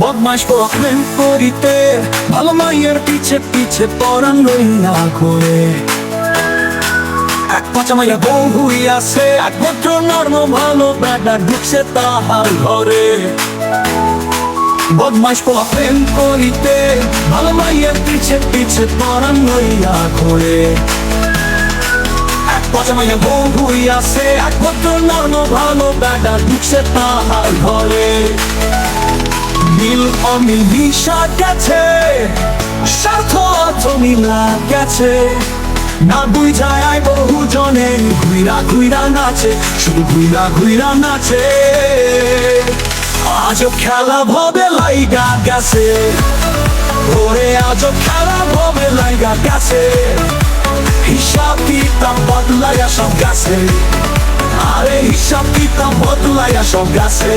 বদমাস প্রবলেম করিতে ভালো মাইয়ের পিছে পিছে পরান লইয়া করে এক পচা মাইয়া বউ হুই আছে, এক ভদ্র নর্ম ভালো বেটা ঢুকছে তাহার ঘরে। বদমাস প্রবলেম করিতে ভালো মাইয়ের পিছে পিছে পরান লইয়া এক পচা মাইয়া বউ হুই আছে, এক ভদ্র নর্ম ভালো বেটা ঢুকছে তাহার ঘরে। নীল অমিল বিষা গেছে। স্বার্থ মিলা গেছে। না বুঝায় বহু জনে ঘুইরা ঘুইরা নাচে, শুধু ঘুইরা ঘুইরা নাচে। আজও খেলা ভবে লাইগা গেছে। ওরে আজও খেলা ভবে লাইগা গেছে। হিসাব কিতাব বদলাইয়া সব গেছে। আরে হিসাব কিতাব বদলাইয়া সব গেছে।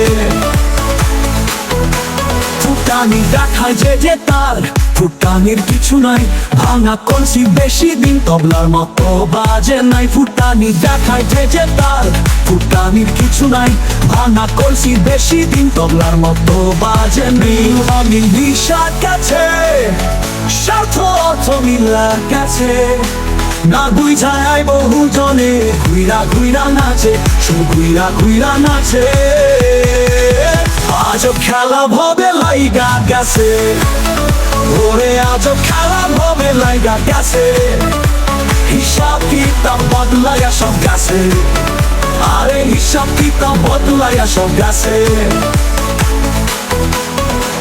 ফুটানি দেখায় যে যে তার। ফুটানির কিছু নাই, ভাঙা কলসি বেশি দিন তবলার মতো বাজে নাই। ফুটানি দেখায় যে যে তার, ফুটানির কিছু নাই, ভাঙা কলসি বেশি দিন তবলার মতো বাজে নেই। আমি বিষাদ গেছে স্বার্থ অর্থ মিলা গেছে। না বুঝায় বহু জনে ঘুইরা ঘুইরা নাচে শুধু ঘুইরা ঘুইরা নাচে। আজও খেলা ভবে লাইগা গেছে। ওরে আজও খেলা ভবে লাইগা গেছে। হিসাব কিতাব বদলাইয়া সব গেছে। আরে হিসাব কিতাব বদলাইয়া সব গেছে।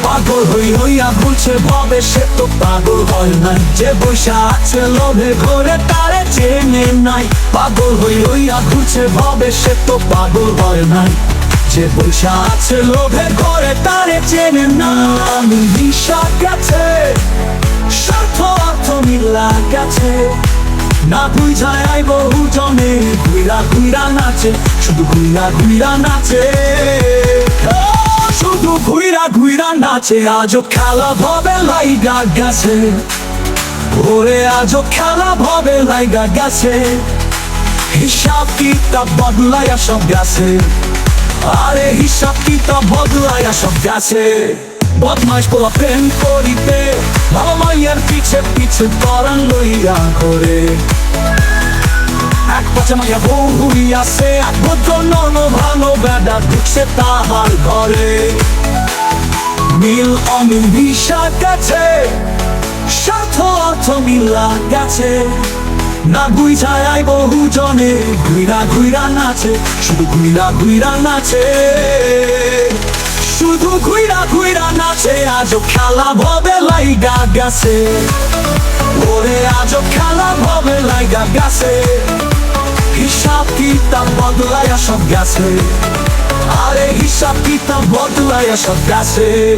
পাগল হই হইয়া ঘুরছে ভবে, সে তো পাগল হয় নাই। যে বৈশা আছে লোভে ঘরে তারে চেনে নাই। পাগল হই হইয়া ঘুরছে ভবে, সে তো পাগল হয় নাই। যে বৈশা আছে লোভে ঘরে তারে চেনে না আমি বিশ্বাস গেছে স্বার্থ, অর্থ মিলা গেছে না বুঝায় বহু জনে ঘুইরা ঘুইরা নাচে, শুধু ঘুইরা ঘুইরা নাচে। শুধু ঘুইরা ঘুইরা নাচে, আজও খেলা ভবে লাইগা গেছে। ওরে, আজও খেলা ভবে লাইগা গেছে। হিসাব, কিতাব বদলাইয়া সব গেছে। আরে হিসাব কিতাব বদলাইয়া সব গেছে। বদমাস পোলা প্রেম করিতে ভালো মাইয়ার পিছে পিছে পরান লইয়া করে এক পচা মাইয়া বউ হুই আছে এক ভদ্র নন ভালো বেডা ঢুকছে তাহার ঘরে। মিল অমিল বিষা গেছে, স্বার্থ অর্থ মিলা গেছে। না বুঝায় বহু জনে ঘুইরা ঘুইরা নাচে, শুধু ঘুইরা ঘুইরা নাচে। শুধু ঘুইরা ঘুইরা নাচে, আজও খেলা ভবে লাইগা গেছে। ওরে, আজও খেলা ভবে লাইগা গেছে। হিসাব কিতাব বদলাইয়া সব গেছে। আরে, হিসাব কিতাব বদলাইয়া সব গেছে।